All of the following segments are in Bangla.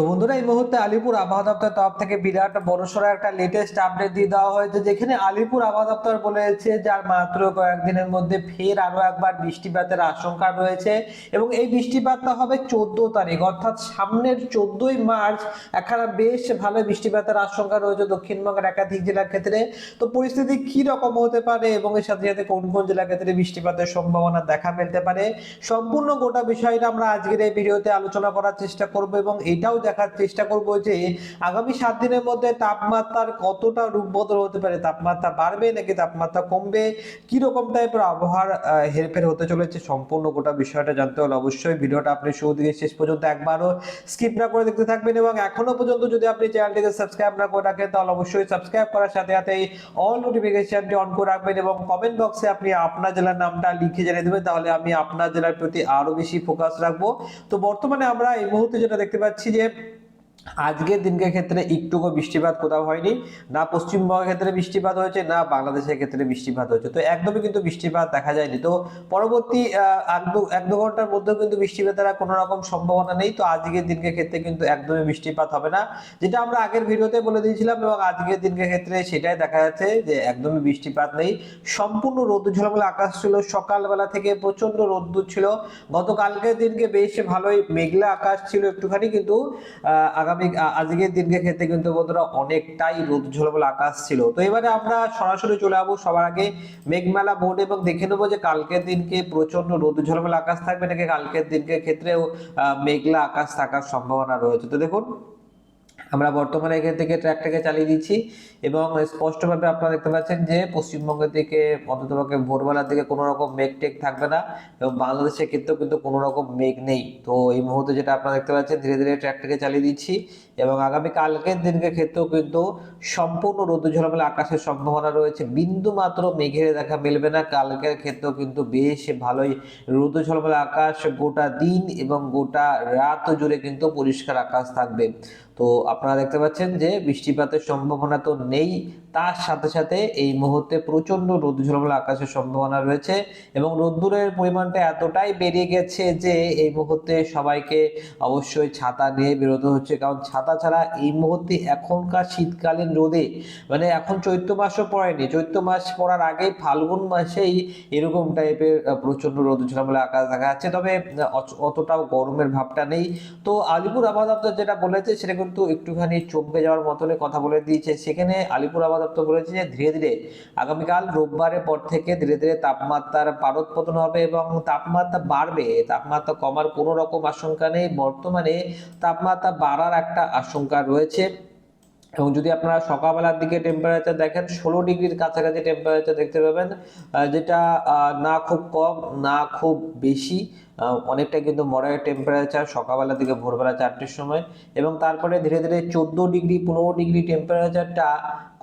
তো বন্ধুরা, এই মুহূর্তে আলিপুর আবহাওয়া দপ্তর তরফ থেকে বিরাট বড়সড় একটা লেটেস্ট আপডেট দিয়ে দেওয়া হয়েছে, যেখানে আলিপুর আবহাওয়া দপ্তর বলেছে যার মাত্র কয়েকদিনের মধ্যে ফের আরও একবার বৃষ্টিপাতের আশঙ্কা রয়েছে এবং এই বৃষ্টিপাতটা হবে চোদ্দ তারিখ, অর্থাৎ সামনের চোদ্দই মার্চ একখানা বেশ ভালো বৃষ্টিপাতের আশঙ্কা রয়েছে দক্ষিণবঙ্গের একাধিক জেলার ক্ষেত্রে। তো পরিস্থিতি কি রকম হতে পারে এবং এর সাথে সাথে কোন কোন জেলার ক্ষেত্রে বৃষ্টিপাতের সম্ভাবনা দেখা মিলতে পারে, সম্পূর্ণ গোটা বিষয়টা আমরা আজকের এই ভিডিওতে আলোচনা করার চেষ্টা করব এবং এটাও দেখার চেষ্টা করব যে আগামী সাত দিনের মধ্যে তাপমাত্রার কতটা রূপ বদল হতে পারে? তাপমাত্রা বাড়বে নাকি তাপমাত্রা কমবে? কি রকম টাইপের আবহাওয়ার হেরফের হতে চলেছে? সম্পূর্ণ গোটা বিষয়টা জানতে হলে অবশ্যই ভিডিওটা আপনি শুরু থেকে শেষ পর্যন্ত একবারও স্কিপ না করে দেখতে থাকবেন এবং এখনও পর্যন্ত যদি আপনি চ্যানেলটিকে সাবস্ক্রাইব না করে রাখেন তাহলে অবশ্যই সাবস্ক্রাইব করার সাথে সাথে অল নোটিফিকেশনটি অন করে রাখবেন এবং কমেন্ট বক্সে আপনি আপনার জেলার নামটা লিখে জানিয়ে দেবেন, তাহলে আমি আপনার জেলার প্রতি আরও বেশি ফোকাস রাখব। তো বর্তমানে আমরা এই মুহূর্তে যেটা দেখতে পাচ্ছি যে আজকের দিনকের ক্ষেত্রে একটুকু বৃষ্টিপাত কোথাও হয়নি, না পশ্চিমবঙ্গের ক্ষেত্রে বৃষ্টিপাত হয়েছে, না বাংলাদেশের ক্ষেত্রে বৃষ্টিপাত হয়েছে। তো একদমই কিন্তু বৃষ্টিপাত দেখা যায়নি। তো পরবর্তী এক দু ঘণ্টার মধ্যেও কিন্তু বৃষ্টিপাতের কোনো রকম সম্ভাবনা নেই। তো আজকের দিনকের ক্ষেত্রে কিন্তু একদমই বৃষ্টিপাত হবে না। যেটা আমরা আগের ভিডিওতে বলে দিয়েছিলাম এবং আজকের দিনকের ক্ষেত্রে সেটাই দেখা যাচ্ছে যে একদমই বৃষ্টিপাত নেই। সম্পূর্ণ রোদ্দুর ঝলমলে আকাশ ছিল, সকালবেলা থেকে প্রচণ্ড রোদ্দুর ছিল। গতকালকের দিনকে বেশ ভালোই মেঘলা আকাশ ছিল একটুখানি, কিন্তু আগামী আজকের দিনকে ক্ষেত্রে কিন্তু বন্ধুরা অনেকটাই রোদ ঝলমল আকাশ ছিল। তো এবারে আমরা সরাসরি চলে যাব সবার আগে মেঘমেলা বোর্ড এবং দেখে নেব যে কালকের দিনকে প্রচণ্ড রোদ ঝলমল আকাশ থাকবে নাকি কালকের দিনকে ক্ষেত্রেও মেঘলা আকাশ থাকার সম্ভাবনা রয়েছে। তো দেখুন। আমরা বর্তমানে এখান থেকে ট্র্যাকটাকে চালিয়ে দিচ্ছি এবং স্পষ্টভাবে আপনারা দেখতে পাচ্ছেন যে পশ্চিমবঙ্গের দিকে অন্ততপক্ষে ভোরবেলার দিকে কোনো রকম মেঘ টেক থাকবে না এবং বাংলাদেশের ক্ষেত্রেও কিন্তু কোনো রকম মেঘ নেই। তো এই মুহূর্তে যেটা আপনারা দেখতে পাচ্ছেন, ধীরে ধীরে ট্র্যাকটাকে চালিয়ে দিচ্ছি। এবং আগামী কালকের দিনকে ক্ষেত্রেও কিন্তু সম্পূর্ণ রোদ ঝলমলে আকাশের সম্ভাবনা রয়েছে। বিন্দু মাত্র মেঘের দেখা মিলবে না। কালকের ক্ষেত্রেও কিন্তু বেশ ভালোই রোদ ঝলমেলা আকাশ গোটা দিন এবং গোটা রাত জুড়ে কিন্তু পরিষ্কার আকাশ থাকবে। তো আপনারা দেখতে পাচ্ছেন যে বৃষ্টিপাতের সম্ভাবনা তো নেই। তার সাথে সাথে এই মুহূর্তে প্রচণ্ড রোদ ঝলমলে আকাশের সম্ভাবনা রয়েছে এবং রোদ্দুরের পরিমাণটা এতটাই বেড়ে গেছে যে এই মুহূর্তে সবাইকে অবশ্যই ছাতা নিয়ে বেরোতে হচ্ছে। কারণ ছাতা ছাড়া এই মুহূর্তে এখনকার শীতকালীন রোদে মানে এখন চৈত্র মাসও পড়েনি, চৈত্র মাস পড়ার আগেই ফাল্গুন মাসেই এরকম টাইপের প্রচণ্ড রোদ ঝলমলে আকাশ দেখা যাচ্ছে। তবে অতটাও গরমের ভাবটা নেই। তো আলিপুর আবহাওয়া দপ্তর যেটা বলেছে সেটা কিন্তু একটুখানি চমকে যাওয়ার মতনই কথা বলে দিয়েছে। সেখানে আলিপুর আবহাওয়া দপ্তর বলেছে যে ধীরে ধীরে আগামীকাল রোববারের পর থেকে ধীরে ধীরে তাপমাত্রার পারদ পতন হবে এবং তাপমাত্রা বাড়বে। তাপমাত্রা কমার কোনো রকম আশঙ্কা নেই। বর্তমানে তাপমাত্রা বাড়ার একটা আশঙ্কা রয়েছে। এবং যদি আপনারা সকালবেলার দিকে টেম্পারেচার দেখেন, ষোলো ডিগ্রির কাছাকাছি টেম্পারেচার দেখতে পাবেন যেটা না খুব কম, না খুব বেশি অনেকটা কিন্তু মডারেট টেম্পারেচার সকালবেলা থেকে ভোরবেলা চারটের সময়। এবং তারপরে ধীরে ধীরে চোদ্দ ডিগ্রি, পনেরো ডিগ্রি টেম্পারেচারটা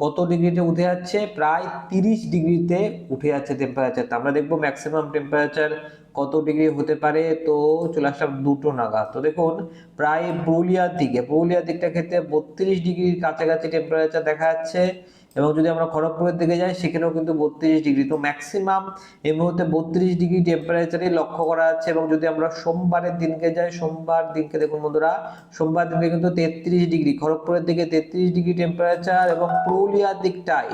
কত ডিগ্রিতে উঠে যাচ্ছে? প্রায় তিরিশ ডিগ্রিতে উঠে যাচ্ছে টেম্পারেচারটা আমরা দেখব ম্যাক্সিমাম টেম্পারেচার কত ডিগ্রি হতে পারে? তো চলে আসলাম দুটো নাগাদ। তো দেখুন, প্রায় পুরুলিয়ার দিকে, পুরুলিয়ার দিকটা ক্ষেত্রে বত্রিশ ডিগ্রির কাছাকাছি টেম্পারেচার দেখা যাচ্ছে এবং যদি আমরা খড়গপুরের দিকে যাই, সেখানেও কিন্তু বত্রিশ ডিগ্রি। তো ম্যাক্সিমাম এই মুহূর্তে বত্রিশ ডিগ্রি টেম্পারেচারই লক্ষ্য করা যাচ্ছে এবং যদি আমরা সোমবারের দিনকে যাই, সোমবার দিনকে দেখুন বন্ধুরা, সোমবার দিনকে কিন্তু তেত্রিশ ডিগ্রি, খড়গপুরের দিকে তেত্রিশ ডিগ্রি টেম্পারেচার এবং পুরুলিয়ার দিকটাই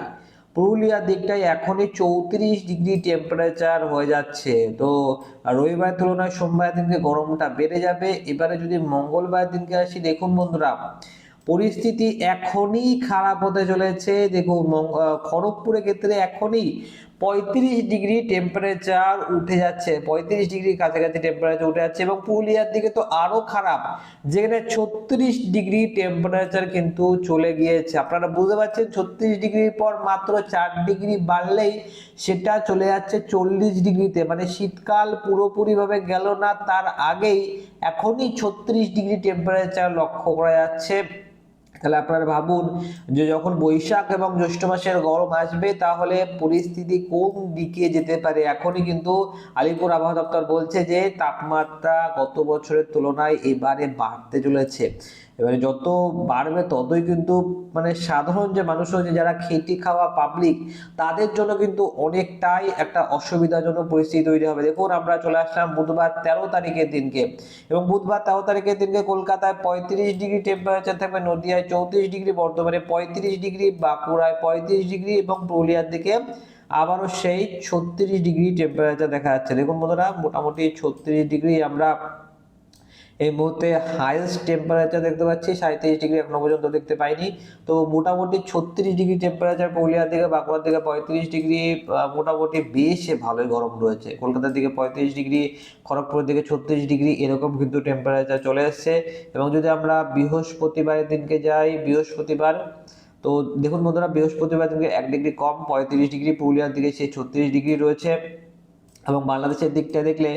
পুরুলিয়ার দিকটায় এখনই চৌত্রিশ ডিগ্রি টেম্পারেচার হয়ে যাচ্ছে। তো রবিবার তুলনায় সোমবার দিনকে গরমটা বেড়ে যাবে। এবারে যদি মঙ্গলবার দিনকে আসি, দেখুন বন্ধুরা, পরিস্থিতি এখনই খারাপ হতে চলেছে। দেখুন খড়গপুরের ক্ষেত্রে এখনই পঁয়ত্রিশ ডিগ্রি টেম্পারেচার উঠে যাচ্ছে। পঁয়ত্রিশ ডিগ্রির কাছাকাছি টেম্পারেচার উঠে যাচ্ছে এবং পুরুলিয়ার দিকে তো আরও খারাপ। যেখানে ছত্রিশ ডিগ্রি টেম্পারেচার কিন্তু চলে গিয়েছে। আপনারা বুঝতে পারছেন, ছত্রিশ ডিগ্রির পর মাত্র চার ডিগ্রি বাড়লেই সেটা চলে যাচ্ছে চল্লিশ ডিগ্রিতে। মানে শীতকাল পুরোপুরিভাবে গেল না, তার আগেই এখনই ছত্রিশ ডিগ্রি টেম্পারেচার লক্ষ্য করা যাচ্ছে। তাহলে আপনারা ভাবুন যে যখন বৈশাখ এবং জ্যৈষ্ঠ মাসের গরম আসবে, তাহলে পরিস্থিতি কোন দিকে যেতে পারে? এখনই কিন্তু আলিপুর আবহাওয়া দপ্তর বলছে যে, তাপমাত্রা গত বছরের তুলনায় এবারে বাড়তে চলেছে। এবারে যত বাড়বে ততই কিন্তু মানে সাধারণ যে মানুষ রয়েছে, যারা খেটে খাওয়া পাবলিক তাদের জন্য কিন্তু অনেকটাই একটা অসুবিধাজনক পরিস্থিতি তৈরি হবে। দেখুন, আমরা চলে আসলাম বুধবার তেরো তারিখের দিনকে এবং বুধবার তেরো তারিখের দিনকে কলকাতায় পঁয়ত্রিশ ডিগ্রি টেম্পারেচার থাকবে, নদিয়ায় চৌত্রিশ ডিগ্রি, বর্ধমানে পঁয়ত্রিশ ডিগ্রি, বাঁকুড়ায় পঁয়ত্রিশ ডিগ্রি এবং পুরুলিয়ার দিকে আবারও সেই ছত্রিশ ডিগ্রি টেম্পারেচার দেখা যাচ্ছে। দেখুন বন্ধুরা, মোটামুটি ছত্রিশ ডিগ্রি আমরা এই মুহূর্তে হাইয়েস্ট টেম্পারেচার দেখতে পাচ্ছি সাঁত্রিশ ডিগ্রি এখনও পর্যন্ত দেখতে পাইনি। তো মোটামুটি ছত্রিশ ডিগ্রি টেম্পারেচার পুরুলিয়ার দিকে, বাঁকুড়ার দিকে পঁয়ত্রিশ ডিগ্রি মোটামুটি বেশ ভালোই গরম রয়েছে। কলকাতার দিকে পঁয়ত্রিশ ডিগ্রি, খড়গপুরের দিকে ছত্রিশ ডিগ্রি, এরকম কিন্তু টেম্পারেচার চলে এসছে। এবং যদি আমরা বৃহস্পতিবারের দিনকে যাই, বৃহস্পতিবার, তো দেখুন বন্ধুরা, বৃহস্পতিবার দিনকে এক ডিগ্রি কম, পঁয়ত্রিশ ডিগ্রি পুরুলিয়ার দিকে সেই ছত্রিশ ডিগ্রি রয়েছে। এবং বাংলাদেশের দিকটা দেখলে,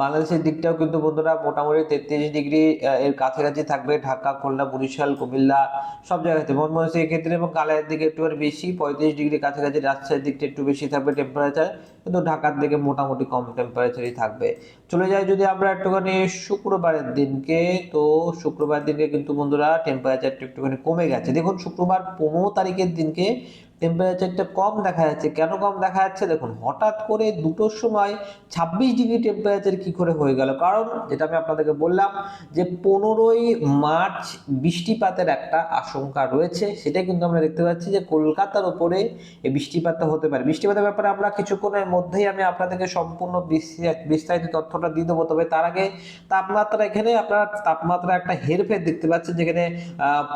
বাংলাদেশের দিকটাও কিন্তু বন্ধুরা মোটামুটি তেত্রিশ ডিগ্রি এর কাছাকাছি থাকবে ঢাকা, খুলনা, বরিশাল, কুমিল্লা, সব জায়গাতে। মনমোহন সিং ক্ষেত্রে এবং কালাইয়ের দিকে একটু বেশি, পঁয়ত্রিশ ডিগ্রি কাছাকাছি রাজশাহীর দিকটা একটু বেশি থাকবে টেম্পারেচার কিন্তু ঢাকার দিকে মোটামুটি কম টেম্পারেচারই থাকবে। চলে যায় যদি আমরা একটুখানি শুক্রবারের দিনকে, তো শুক্রবার দিনকে কিন্তু বন্ধুরা টেম্পারেচারটা একটুখানি কমে গেছে। দেখুন, শুক্রবার পনেরো তারিখের দিনকে টেম্পারেচারটা কম দেখা যাচ্ছে। কেন কম দেখা যাচ্ছে? দেখুন, হঠাৎ করে দুটোর সময় ছাব্বিশ ডিগ্রি টেম্পারেচার কি করে হয়ে গেল? কারণ যেটা আমি আপনাদেরকে বললাম যে পনেরোই মার্চ বৃষ্টিপাতের একটা আশঙ্কা রয়েছে। সেটা কিন্তু আমরা দেখতে পাচ্ছি যে কলকাতার ওপরে এই বৃষ্টিপাতটা হতে পারে। বৃষ্টিপাতের ব্যাপারে আমরা কিছুক্ষণের মধ্যেই আমি আপনাদেরকে সম্পূর্ণ বিস্তারিত বিস্তারিত তথ্যটা দিয়ে দেবো। তবে তার আগে তাপমাত্রা এখানে আপনার তাপমাত্রা একটা হেরফের দেখতে পাচ্ছেন। যেখানে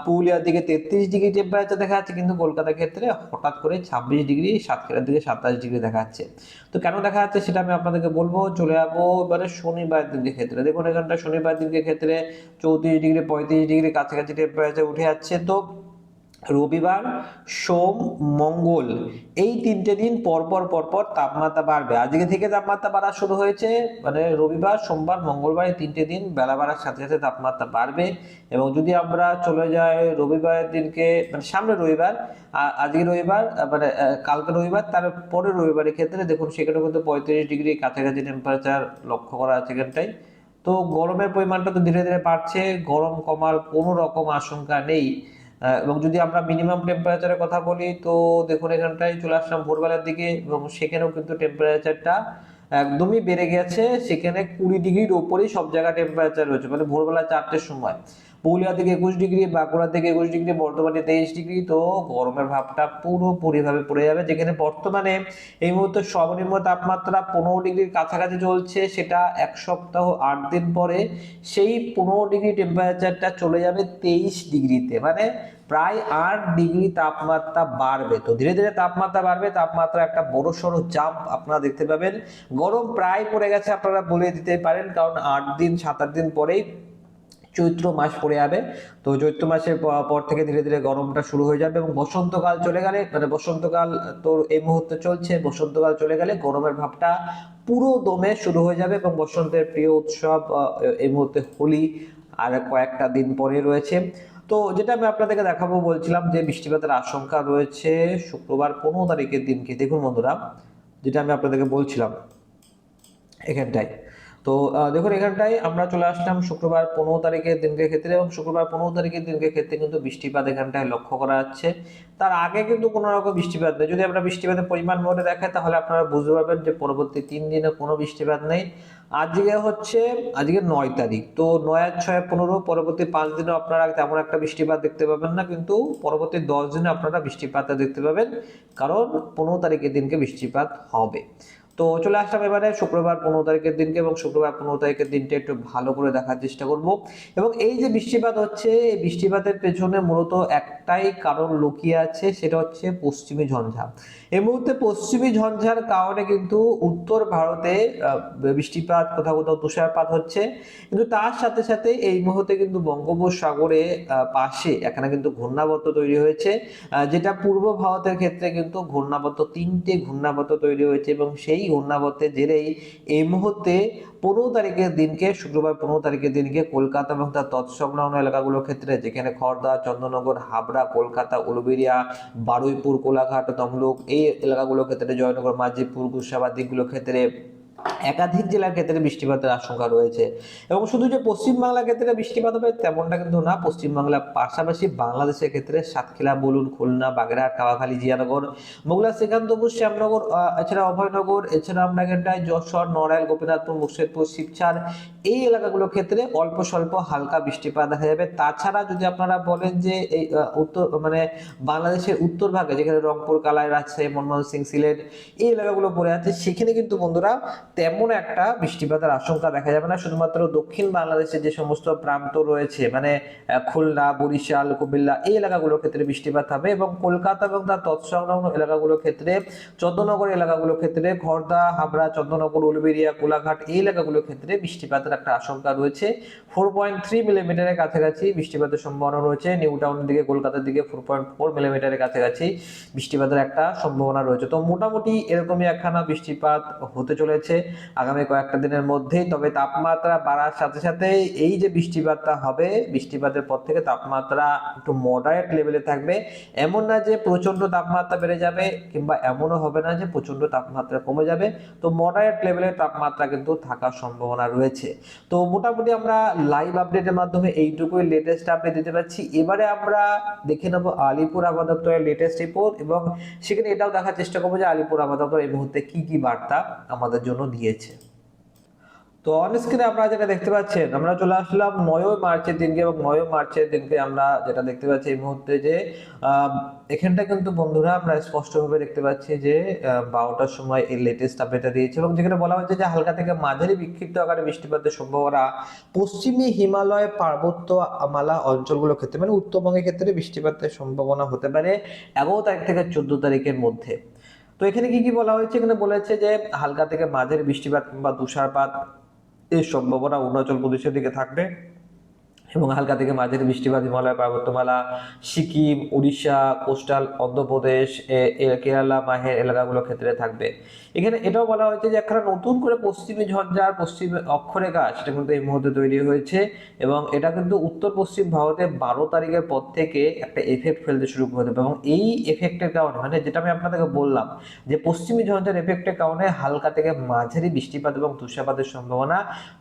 পুরুলিয়ার দিকে তেত্রিশ ডিগ্রি টেম্পারেচার দেখা যাচ্ছে, কিন্তু কলকাতার ক্ষেত্রে হঠাৎ করে ছাব্বিশ ডিগ্রি সাতক্ষীরার দিকে সাতাশ ডিগ্রি দেখা যাচ্ছে তো কেন দেখা যাচ্ছে সেটা আমি আপনাদেরকে বলব, চলে যাব এবারে শনিবার দিনকে ক্ষেত্রে। দেখুন, এখানটা শনিবার দিনকে ক্ষেত্রে চৌত্রিশ ডিগ্রি, পঁয়ত্রিশ ডিগ্রি কাছাকাছি টেম্পারেচার উঠে যাচ্ছে। তো রবিবার, সোম, মঙ্গল, এই তিনটে দিন পরপর পরপর তাপমাত্রা বাড়বে। আজকে থেকে তাপমাত্রা বাড়া শুরু হয়েছে মানে রবিবার, সোমবার, মঙ্গলবার, এই তিনটে দিন বেলা বাড়ার সাথে সাথে তাপমাত্রা বাড়বে। এবং যদি আমরা চলে যাই রবিবারের দিনকে মানে সামনে রবিবার আজকে রবিবার মানে কালকে রবিবার তারপরে রবিবারের ক্ষেত্রে দেখুন, সেখানে কিন্তু পঁয়ত্রিশ ডিগ্রি কাছাকাছি টেম্পারেচার লক্ষ্য করা আছে এখানটায়। তো গরমের পরিমাণটা তো ধীরে ধীরে বাড়ছে, গরম কমার কোনো রকম আশঙ্কা নেই। এবং যদি আমরা মিনিমাম টেম্পারেচারের কথা বলি, তো দেখুন এখানটায় চলে আসলাম ভোরবেলার দিকে এবং সেখানেও কিন্তু টেম্পারেচারটা একদমই বেড়ে গেছে। সেখানে কুড়ি ডিগ্রির ওপরেই সব জায়গায় টেম্পারেচার রয়েছে মানে ভোরবেলা চারটের সময়। পুরুলিয়া থেকে একুশ ডিগ্রি, বাঁকুড়া থেকে একুশ ডিগ্রি, বর্ধমানে তেইশ ডিগ্রি, তো গরমের ভাবটা পুরোপুরিভাবে পড়ে যাবে। যেখানে বর্তমানে এই মুহূর্তে সর্বনিম্ন তাপমাত্রা পনেরো ডিগ্রির কাছাকাছি চলছে, সেটা এক সপ্তাহ আট দিন পরে। সেই পনেরো ডিগ্রি টেম্পারেচারটা চলে যাবে তেইশ ডিগ্রিতে। মানে প্রায় আট ডিগ্রি তাপমাত্রা বাড়বে। তো ধীরে ধীরে তাপমাত্রা বাড়বে, তাপমাত্রা একটা বড় সড়ো জাম্প আপনারা দেখতে পাবেন। গরম প্রায় পড়ে গেছে, আপনারা বলে দিতে পারেন। কারণ আট দিন, সাত আট দিন পরেই চৈত্র মাস পড়ে যাবে। তো চৈত্র মাসের পর থেকে ধীরে ধীরে গরমটা শুরু হয়ে যাবে এবং বসন্তকাল চলে গেলে মানে বসন্তকাল তো এই মুহূর্তে চলছে, বসন্তকাল চলে গেলে গরমের ভাবটা পুরো দমে শুরু হয়ে যাবে এবং বসন্তের প্রিয় উৎসব এই মুহূর্তে হোলি আর কয়েকটা দিন পরে রয়েছে। তো যেটা আমি আপনাদেরকে দেখাবো বলছিলাম যে বৃষ্টিপাতের আশঙ্কা রয়েছে শুক্রবার পনেরো তারিখের দিনকে। দেখুন বন্ধুরা, যেটা আমি আপনাদেরকে বলছিলাম এখানটায়। তো দেখুন, এখানটায় আমরা চলে আসলাম শুক্রবার পনেরো তারিখের দিনকে ক্ষেত্রে এবং শুক্রবার পনেরো তারিখের দিনকে ক্ষেত্রে কিন্তু বৃষ্টিপাত এখানটায় লক্ষ্য করা যাচ্ছে। তার আগে কিন্তু কোনো রকম বৃষ্টিপাত নেই। যদি আমরা বৃষ্টিপাতের পরিমাণ মোটে দেখাই, তাহলে আপনারা বুঝতে পারবেন যে পরবর্তী তিন দিনে কোনো বৃষ্টিপাত নেই। আজকে হচ্ছে, আজকে নয় তারিখ। তো নয় ছয় পনেরো, পরবর্তী পাঁচ দিনে আপনারা তেমন একটা বৃষ্টিপাত দেখতে পাবেন না। কিন্তু পরবর্তী দশ দিনে আপনারা বৃষ্টিপাতটা দেখতে পাবেন। কারণ পনেরো তারিখের দিনকে বৃষ্টিপাত হবে। তো চলে আসলাম এবারে শুক্রবার পনেরো তারিখের দিনকে এবং শুক্রবার পনেরো তারিখের দিনটা একটু ভালো করে দেখার চেষ্টা করব। এবং এই যে বৃষ্টিপাত হচ্ছে, এই বৃষ্টিপাতের পেছনে মূলত একটাই কারণ লুকিয়ে আছে, সেটা হচ্ছে পশ্চিমী ঝঞ্ঝা। এই মুহূর্তে পশ্চিমী ঝঞ্ঝার কারণে কিন্তু উত্তর ভারতে বৃষ্টিপাত, কোথাও কোথাও তুষারপাত হচ্ছে। কিন্তু তার সাথে সাথে এই মুহূর্তে কিন্তু বঙ্গোপসাগরে পাশে এখানে কিন্তু ঘূর্ণাবর্ত তৈরি হয়েছে। যেটা পূর্ব ভারতের ক্ষেত্রে কিন্তু ঘূর্ণাবর্ত তিনটে ঘূর্ণাবর্ত তৈরি হয়েছে এবং সেই ঘূর্ণাবর্তের জেরেই এই মুহূর্তে পনেরো তারিখের দিনকে, শুক্রবার পনেরো তারিখের দিনকে কলকাতা এবং তার তৎসংলগ্ন এলাকাগুলোর ক্ষেত্রে, যেখানে খড়দা চন্দ্রনগর হাবড়া, কলকাতা, উলুবেড়িয়া, বারুইপুর, কোলাঘাট, তমলুক, এই এলাকাগুলোর ক্ষেত্রে জয়নগর, মাঝিপুর গুসাবাদ দিকগুলোর ক্ষেত্রে একাধিক জেলার ক্ষেত্রে বৃষ্টিপাতের আশঙ্কা রয়েছে। এবং শুধু যে পশ্চিমবাংলার ক্ষেত্রে বৃষ্টিপাত হবে তেমনটা কিন্তু না। পশ্চিমবাংলার পাশাপাশি বাংলাদেশের ক্ষেত্রে সাতক্ষীরা, বলুন, খুলনা, বাগেরহাট, কাওয়াখালী, জিয়ানগর, মোগলা, শ্রীকান্তপুর, শ্যামনগর এছাড়া অভয়নগর, এছাড়া এখানটায় যশোর, নড়াইল, গোপীনাথপুর মুর্শিদপুর শিবচার এই এলাকাগুলোর ক্ষেত্রে অল্প স্বল্প হালকা বৃষ্টিপাত দেখা যাবে। তাছাড়া যদি আপনারা বলেন যে এই উত্তর মানে বাংলাদেশের উত্তর ভাগে, যেখানে রংপুর, কালাই, রাজশাহী, মনমোহন সিং, সিলেট এই এলাকাগুলো পড়ে আছে, সেখানে কিন্তু বন্ধুরা তেমন একটা বৃষ্টিপাতের আশঙ্কা দেখা যাবে না। শুধুমাত্র দক্ষিণ বাংলাদেশের যে সমস্ত প্রান্ত রয়েছে মানে খুলনা, বরিশাল, কুমিল্লা, এই এলাকাগুলোর ক্ষেত্রে বৃষ্টিপাত হবে এবং কলকাতা এবং তার তৎসংলগ্ন এলাকাগুলোর ক্ষেত্রে চন্দ্রনগর এলাকাগুলোর ক্ষেত্রে খড়দা হাবড়া চন্দ্রনগর উলবেড়িয়া, কোলাঘাট, এই এলাকাগুলোর ক্ষেত্রে বৃষ্টিপাতের একটা আশঙ্কা রয়েছে। ফোর পয়েন্ট থ্রি মিলিমিটারের কাছাকাছি বৃষ্টিপাতের সম্ভাবনা রয়েছে। নিউ টাউনের দিকে, কলকাতার দিকে ফোর পয়েন্ট ফোর মিলিমিটারের কাছাকাছি বৃষ্টিপাতের একটা সম্ভাবনা রয়েছে। তো মোটামুটি এরকমই একখানা বৃষ্টিপাত হতে চলেছে। আগামী কয়েকটা দিনের মধ্যেই, তবে তাপমাত্রা বাড়ার সাথে সাথে এই যে বৃষ্টিপাতটা হবে, বৃষ্টিপাতের পর থেকে তাপমাত্রা একটু মডারেট লেভেলে থাকবে। এমন না যে প্রচণ্ড তাপমাত্রা বেড়ে যাবে, কিংবা এমনও হবে না যে প্রচণ্ড তাপমাত্রা কমে যাবে। তো মডারেট লেভেলের তাপমাত্রা কিন্তু থাকার সম্ভাবনা রয়েছে। তো মোটামুটি আমরা লাইভ আপডেটের মাধ্যমে এইটুকুই লেটেস্ট আপডেট দিতে পারছি। এবারে আমরা দেখে নেব আলিপুর আবহাওয়া দপ্তরের লেটেস্ট রিপোর্ট এবং সেখানে এটাও দেখার চেষ্টা করব যে আলিপুর আবহাওয়া দপ্তর এই মুহূর্তে কি কি বার্তা আমাদের জন্য দিয়েছে তো অন স্ক্রিনে আপনারা যেটা দেখতে পাচ্ছেন, আমরা চলে আসলাম নয় মার্চের দিনকে এবং নয় মার্চের দিনকে আমরা যেটা দেখতে পাচ্ছি এই মুহূর্তে যে এখানটা কিন্তু বন্ধুরা আমরা স্পষ্টভাবে দেখতে পাচ্ছি যে বারোটার সময় এই লেটেস্ট আপডেটটা দিয়েছে এবং যেখানে বলা হয়েছে যে হালকা থেকে মাঝারি বিক্ষিপ্ত আকারে বৃষ্টিপাতের সম্ভাবনা পশ্চিমী হিমালয় পার্বত্য মালা অঞ্চলগুলোর ক্ষেত্রে মানে উত্তরবঙ্গের ক্ষেত্রে বৃষ্টিপাতের সম্ভাবনা হতে পারে এগারো তারিখ থেকে চোদ্দ তারিখের মধ্যে। তো এখানে কি কি বলা হয়েছে? এখানে বলেছে যে হালকা থেকে মাঝের বৃষ্টিপাত বা তুষারপাত এর সম্ভাবনা অরুণাচল প্রদেশের দিকে থাকবে। এবং হালকা থেকে মাঝারি বৃষ্টিপাত, হিমালয় পার্বত্যমালা, সিকিম, উড়িষ্যা, কোস্টাল, অন্ধ্রপ্রদেশ কেরালা, মাহের এলাকাগুলোর ক্ষেত্রে থাকবে। এখানে এটাও বলা হয়েছে যে একটা নতুন করে পশ্চিমী ঝঞ্ঝার পশ্চিম অক্ষরেখা সেটা কিন্তু এই মুহূর্তে তৈরি হয়েছে এবং এটা কিন্তু উত্তর পশ্চিম ভারতে বারো তারিখের পর থেকে একটা এফেক্ট ফেলতে শুরু করে দেবে এবং এই এফেক্টের কারণে মানে যেটা আমি আপনাদেরকে বললাম যে পশ্চিমী ঝঞ্ঝার এফেক্টের কারণে হালকা থেকে মাঝারি বৃষ্টিপাত এবং তুষারপাতের সম্ভাবনা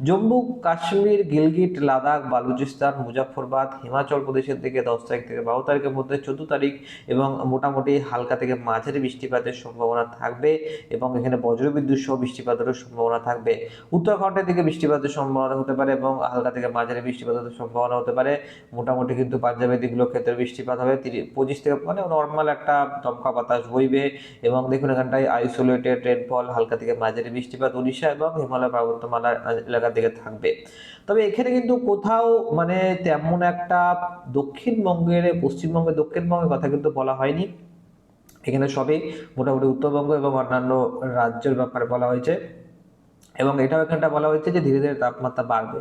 জম্মু কাশ্মীর গিলগিট, লাদাখ, বালুচিস্তান মুজাফরবাদ হিমাচল প্রদেশের দিকে দশ তারিখ থেকে বারো তারিখের মধ্যে চোদ্দ তারিখ এবং মোটামুটি হালকা থেকে মাঝারি বৃষ্টিপাতের সম্ভাবনা থাকবে এবং এখানে বজ্রবিদ্যুৎ সহ বৃষ্টিপাতেরও সম্ভাবনা থাকবে। উত্তরাখণ্ডের দিকে বৃষ্টিপাতের সম্ভাবনা হতে পারে এবং হালকা থেকে মাঝারি বৃষ্টিপাতের সম্ভাবনা হতে পারে। মোটামুটি কিন্তু পাঞ্জাবের দিকগুলোর ক্ষেত্রে বৃষ্টিপাত হবে। পঁচিশ থেকে মানে নর্মাল একটা দমকা বাতাস বইবে এবং দেখুন এখানটায় আইসোলেটেড রেনফল হালকা থেকে মাঝারি বৃষ্টিপাত, উড়িষ্যা এবং হিমালয় পর্বতমালার এলাকার দিকে থাকবে। তবে এখানে কিন্তু কোথাও মানে তেমন একটা দক্ষিণবঙ্গের পশ্চিমবঙ্গে দক্ষিণবঙ্গের কথা কিন্তু বলা হয়নি। এখানে সবই মোটামুটি উত্তরবঙ্গ এবং অন্যান্য রাজ্যের ব্যাপারে বলা হয়েছে। এবং এটাও এখানটা বলা হয়েছে যে ধীরে ধীরে তাপমাত্রা বাড়বে।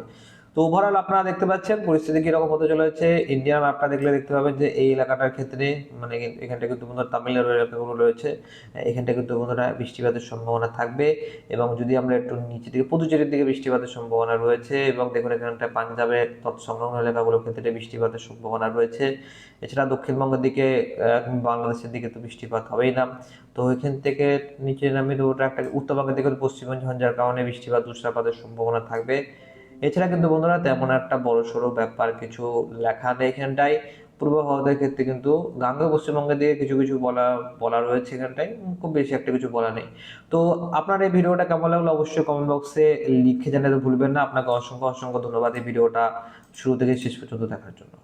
তো ওভারঅল আপনারা দেখতে পাচ্ছেন, পরিস্থিতি কীরকম হতে চলেছে। ইন্ডিয়ার ম্যাপটা দেখলে দেখতে পাবেন যে এই এলাকাটার ক্ষেত্রে মানে এখানটা কিন্তু বন্ধুরা তামিলনাড়ু এলাকাগুলো রয়েছে এখানটা কিন্তু বন্ধুরা বৃষ্টিপাতের সম্ভাবনা থাকবে এবং যদি আমরা একটু নিচে দিকে, পুদুচেরির দিকে বৃষ্টিপাতের সম্ভাবনা রয়েছে এবং দেখুন এখানটা পাঞ্জাবের তৎসংলগ্ন এলাকাগুলোর ক্ষেত্রে বৃষ্টিপাতের সম্ভাবনা রয়েছে। এছাড়া দক্ষিণবঙ্গের দিকে বাংলাদেশের দিকে তো বৃষ্টিপাত হবেই না। তো এখান থেকে নিচে নামিয়ে তো ওটা একটা উত্তরবঙ্গের দিকে পশ্চিমবঙ্গ ঝঞ্ঝার কারণে বৃষ্টিপাত তুষারপাতের সম্ভাবনা থাকবে। এছাড়া কিন্তু বন্ধুরা তেমন একটা বড় সড়ো ব্যাপার কিছু লেখা নেই এখানটায়। পূর্ব ভারতের ক্ষেত্রে কিন্তু গাঙ্গে পশ্চিমবঙ্গের দিকে কিছু কিছু বলা বলা রয়েছে এখানটায়। খুব বেশি একটা কিছু বলা নেই। তো আপনার এই ভিডিওটা কেমন লাগল অবশ্যই কমেন্ট বক্সে লিখে জানাতে ভুলবেন না। আপনাকে অসংখ্য অসংখ্য ধন্যবাদ এই ভিডিওটা শুরু থেকে শেষ পর্যন্ত দেখার জন্য।